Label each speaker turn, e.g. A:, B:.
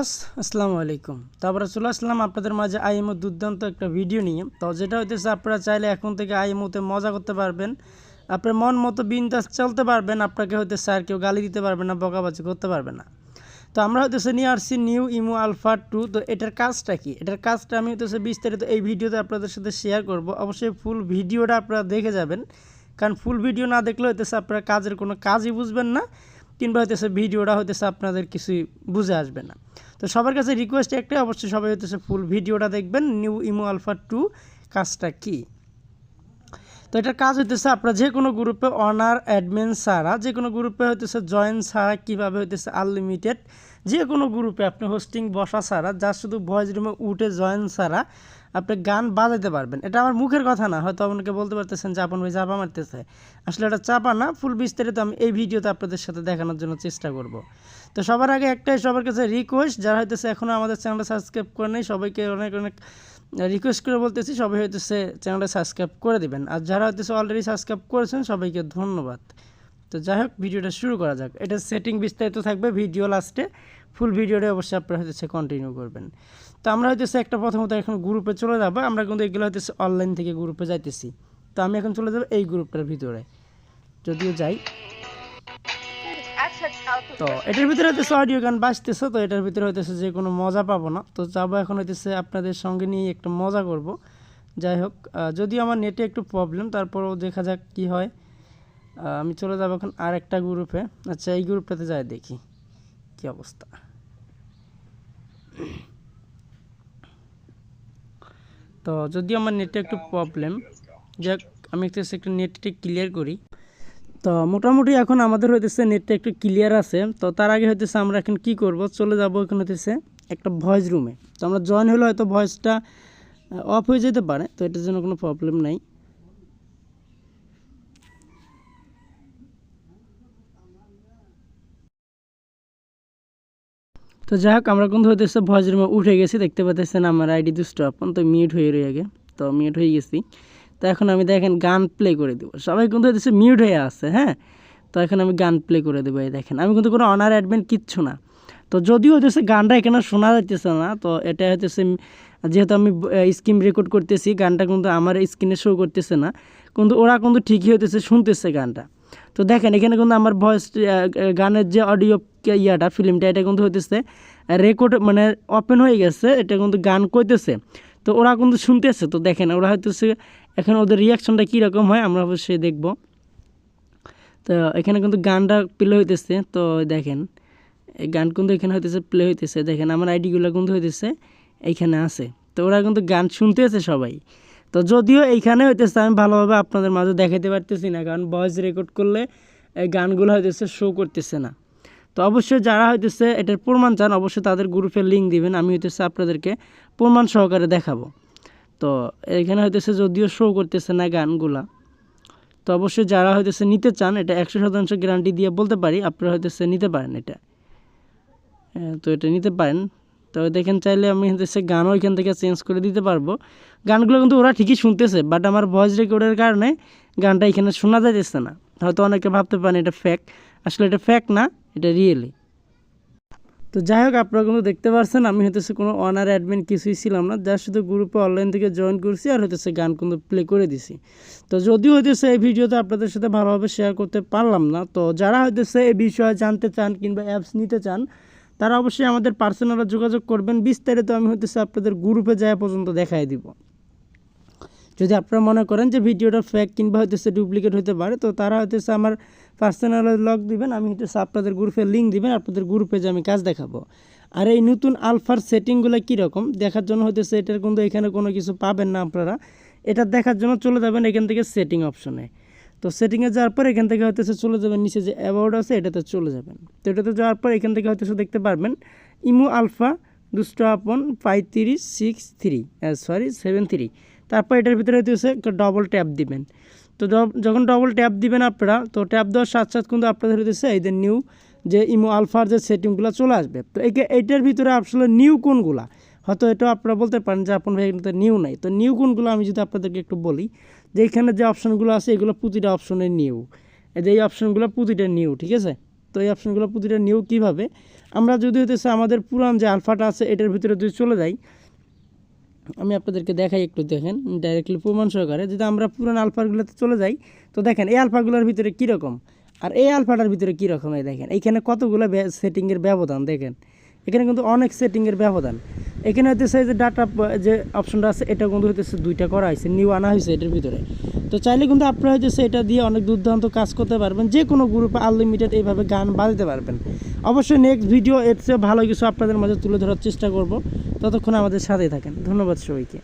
A: আস, আসসালামু আলাইকুম। তারপরে চলে আসলাম আপনাদের মাঝে আইএমও দুর্দান্ত একটা ভিডিও নিয়ে। তো যেটা হইতেছে, আপনারা চাইলে এখন থেকে আইএমওতে মজা করতে পারবেন। আপনার মন মতো বিন্দাস চলতে পারবেন, আপনাকে হয়তো স্যার কেউ গালি দিতে পারবে না, বকাবাজি করতে পারবে না। তো আমরা হইতেছে নিয়ে আসছি নিউ ইমো আলফা টু। তো এটার কাজটা কি? এটার কাজটা আমি হইতেছে বিস্তারিত এই ভিডিওতে আপনাদের সাথে শেয়ার করব। অবশ্যই ফুল ভিডিওটা আপনারা দেখে যাবেন। কারণ ফুল ভিডিও না দেখলে হইতেছে আপনারা কাজের কোনো কাজই বুঝবেন না। কিংবা হইতেছে ভিডিওটা হইতেছে আপনাদের কিছুই বুঝে আসবে না। তো সবার কাছে রিকোয়েস্ট একটাই, অবশ্যই সবাই হইতেছে ফুল ভিডিওটা দেখবেন নিউ ইমো আলফা টু কাজটা কি? তো এটার কাজ হইতেছে আপনারা যে কোনো গ্রুপে অনার অ্যাডমিন ছাড়া, যে কোনো গ্রুপে হইতেছে জয়েন ছাড়া কীভাবে হইতেছে আনলিমিটেড যে কোনো গ্রুপে আপনি হোস্টিং বসা ছাড়া, যা শুধু ভয়েস রুমে উঠে জয়েন ছাড়া আপনি গান বাজাতে পারবেন। এটা আমার মুখের কথা না, হয়তো আপনাকে বলতে পারতেছেন যে আপন ভাই চাপা মারতেছে। আসলে এটা চাপা না ফুল বিস্তারিত আমি এই ভিডিওতে আপনাদের সাথে দেখানোর জন্য চেষ্টা করব। তো সবার আগে একটাই সবার কাছে রিকোয়েস্ট যারা হইতেছে এখনও আমাদের চ্যানেলটা সাবস্ক্রাইব করে নেই, সবাইকে অনেক অনেক রিকোয়েস্ট করে বলতেছি, সবাই হইতেছে চ্যানেলটা সাবস্ক্রাইব করে দেবেন। আর যারা হইতেছে অলরেডি সাবস্ক্রাইব করেছেন, সবাইকে ধন্যবাদ। তো যাই হোক, ভিডিওটা শুরু করা যাক। এটা সেটিং বিস্তারিত থাকবে ভিডিও লাস্টে ফুল ভিডিওটা অবশ্যই আপনারা হইতেছে কন্টিনিউ করবেন। তো আমরা হইতেছে একটা প্রথমত এখন গ্রুপে চলে যাব, আমরা কিন্তু এগুলো হইতেছে অনলাইন থেকে গ্রুপে যাইতেছি। তো আমি এখন চলে যাব এই গ্রুপটার ভিতরে। যদিও যাই।
B: তো
A: এটার ভিতরে হইতেছে অডিও গান বাজতেছে, তো এটার ভিতরে হইতেছে যে কোনো মজা পাবো না। তো যাব এখন হইতেছে আপনাদের সঙ্গে নিয়ে একটু মজা করব। যাই হোক যদিও আমার নেটে একটু প্রবলেম তারপরেও দেখা যাক কি হয়। আমি চলে যাব এখন আর একটা গ্রুপে আচ্ছা এই গ্রুপটাতে যাই দেখি কি অবস্থা। তো যদিও আমার নেটে একটু প্রবলেম যাক, আমি একটু একটু নেটটা ক্লিয়ার করি। তো মোটামুটি এখন আমাদের হইতেছে নেটটা একটু ক্লিয়ার আছে, তো তার আগে হইতেছে আমরা এখন কি করব? চলে যাব এখন হইতেছে একটা ভয়েস রুমে তো আমরা জয়েন হলে হয়তো ভয়েসটা অফ হয়ে যেতে পারে, তো এটার জন্য কোনো প্রবলেম নাই। তো যাই হোক আমরা কিন্তু হইতেছে ভয়েস রুমে উঠে গেছি, দেখতে পাচ্ছেন আমার আইডি দুষ্ট আপন, তো মিউট হয়ে রয়ে গে তো মিউট হয়ে গেছি। তো এখন আমি দেখেন গান প্লে করে দেবো। সবাই কিন্তু হইতেছে মিউট হয়ে আছে হ্যাঁ? তো এখন আমি গান প্লে করে দেবো এই দেখেন। আমি কিন্তু কোনো অনার অ্যাডমিন কিচ্ছু না। তো যদিও হইতেছে গানটা এখানে শোনা যাইতেছে না, তো এটা হইতেছে যেহেতু আমি স্ক্রিন রেকর্ড করতেছি, গানটা কিন্তু আমার স্ক্রিনে শো করতেছে না, কিন্তু ওরা কিন্তু ঠিকই হইতেছে শুনতেছে গানটা। তো দেখেন, এখানে কিন্তু আমার ভয়েস গানের যে অডিও ইয়াটা ফিল্মটা এটা কিন্তু হইতেছে রেকর্ড মানে ওপেন হয়ে গেছে, এটা কিন্তু গান কইতেছে। তো ওরা কিন্তু শুনতেছে, তো দেখেন, ওরা হইতেছে, এখন ওদের রিয়াকশনটা কীরকম হয়, আমরা অবশ্যই দেখব। তো এখানে কিন্তু গানটা প্লে হইতেছে, তো দেখেন, এই গান কিন্তু এখানে হইতেছে প্লে হইতেছে। দেখেন, আমার আইডিগুলো কিন্তু হইতেছে এইখানে আছে। তো ওরা কিন্তু গান শুনতেছে সবাই। তো যদিও এইখানে হইতেছে আমি ভালোভাবে আপনাদের মাঝে দেখাতে পারতেছি না কারণ ভয়েস রেকর্ড করলে এই গানগুলো হইতেছে শো করতেছে না। তো অবশ্যই যারা হইতেছে এটার প্রমাণ চান অবশ্যই তাদের গ্রুপের লিঙ্ক দিবেন আমি হইতেছে আপনাদেরকে প্রমাণ সহকারে দেখাবো। তো এখানে হইতেছে যদিও শো করতেছে না গানগুলা তো অবশ্যই যারা হইতেছে নিতে চান এটা একশো শতাংশ গ্যারান্টি দিয়ে বলতে পারি আপনারা হইতেছে নিতে পারেন এটা। হ্যাঁ, তো এটা নিতে পারেন। তো দেখেন চাইলে আমি হচ্ছে গানও এখান থেকে চেঞ্জ করে দিতে পারব। গানগুলো কিন্তু ওরা ঠিকই শুনতেছে বাট আমার ভয়েস রেকর্ডের কারণে গানটা এখানে শোনা যাইতেছে না। হয়তো অনেকে ভাবতে পারেন এটা ফ্যাক আসলে এটা ফ্যাক না, এটা রিয়েলি তো যাই হোক, আপনারা কিন্তু দেখতে পাচ্ছেন আমি হইতেছে কোনো অনার অ্যাডমিন কিছুই ছিলাম না যা শুধু গ্রুপে অনলাইন থেকে জয়েন করছি আর হইতেছে গান কিন্তু প্লে করে দিছি। তো যদিও হইতেছে এই ভিডিওতে আপনাদের সাথে ভালোভাবে শেয়ার করতে পারলাম না, তো যারা হইতেছে এই বিষয়ে জানতে চান কিংবা অ্যাপস নিতে চান তারা অবশ্যই আমাদের পার্সোনালে যোগাযোগ করবেন। বিস্তারিত আমি হইতেছে আপনাদের গ্রুপে যাওয়া পর্যন্ত দেখাই দিব। যদি আপনারা মনে করেন যে ভিডিওটা ফেক কিংবা হইতেছে ডুপ্লিকেট হতে পারে, তো তারা হইতেছে আমার পার্সোনালে লগ দিবেন, আমি হইতেছে আপনাদের গ্রুপে লিঙ্ক দিবেন, আপনাদের গ্রুপে যে আমি কাজ দেখাবো। আর এই নতুন আলফার সেটিংগুলো কীরকম দেখার জন্য হইতেছে এটার কিন্তু এখানে কোনো কিছু পাবেন না আপনারা। এটা দেখার জন্য চলে যাবেন এখান থেকে সেটিং অপশনে তো সেটিংয়ে যাওয়ার পর এখান থেকে হইতেছে চলে যাবেন, নিচে যে অ্যাবাউট আছে এটাতে চলে যাবেন। তো এটাতে যাওয়ার পর এখান থেকে হইতেছে দেখতে পারবেন ইমো আলফা দুষ্ট আপন পঁয়ত্রিশ six three sorry seven three তারপর এটার ভিতরে একটা ডবল ট্যাপ দিবেন। তো যখন ডবল ট্যাপ দিবেন আপনারা, তো ট্যাপ দেওয়ার সাথে সাথে কিন্তু আপনাদের হইতেছে এই যে নিউ যে ইমো আলফার যে সেটিংগুলো চলে আসবে। তো এই এইটার ভিতরে আসলে নিউ কোনগুলা? হয়তো এটা আপনারা বলতে পারেন যে আপনার ভাই নিউ নাই। তো নিউ কোনগুলো আমি যদি আপনাদেরকে একটু বলি যে এখানে যে অপশনগুলো আছে, এগুলো প্রতিটা অপশনে নিউ। যে এই অপশনগুলো প্রতিটা নিউ, ঠিক আছে? তো এই অপশনগুলো প্রতিটা নিউ কীভাবে? আমরা যদি হতেছে আমাদের পুরান যে আলফাটা আছে, এটার ভিতরে যদি চলে যাই, আমি আপনাদেরকে দেখাই একটু, দেখেন ডাইরেক্টলি প্রমাণ সহকারে। যদি আমরা পুরান আলফাগুলোতে চলে যাই, তো দেখেন, এই আলফাগুলোর ভিতরে কীরকম আর এই আলফাটার ভিতরে কীরকম এই দেখেন, এইখানে কতগুলো সেটিংয়ের ব্যবধান, দেখেন। এখানে কিন্তু অনেক সেটিংয়ের ব্যবধান। এখানে হইতেছে যে ডাটা যে অপশনটা আছে, এটা কিন্তু হইতেছে দুইটা করা হয়েছে নিউ আনা হয়েছে এটার ভিতরে। তো চাইলে কিন্তু আপনারা হইতেছে এটা দিয়ে অনেক দুর্দান্ত কাজ করতে পারবেন, যে কোনো গ্রুপে আনলিমিটেড এইভাবে গান বাজাতে পারবেন। অবশ্যই নেক্সট ভিডিও এর চেয়ে ভালো কিছু আপনাদের মাঝে তুলে ধরার চেষ্টা করব। ততক্ষণ আমাদের সাথেই থাকেন। ধন্যবাদ সবাইকে।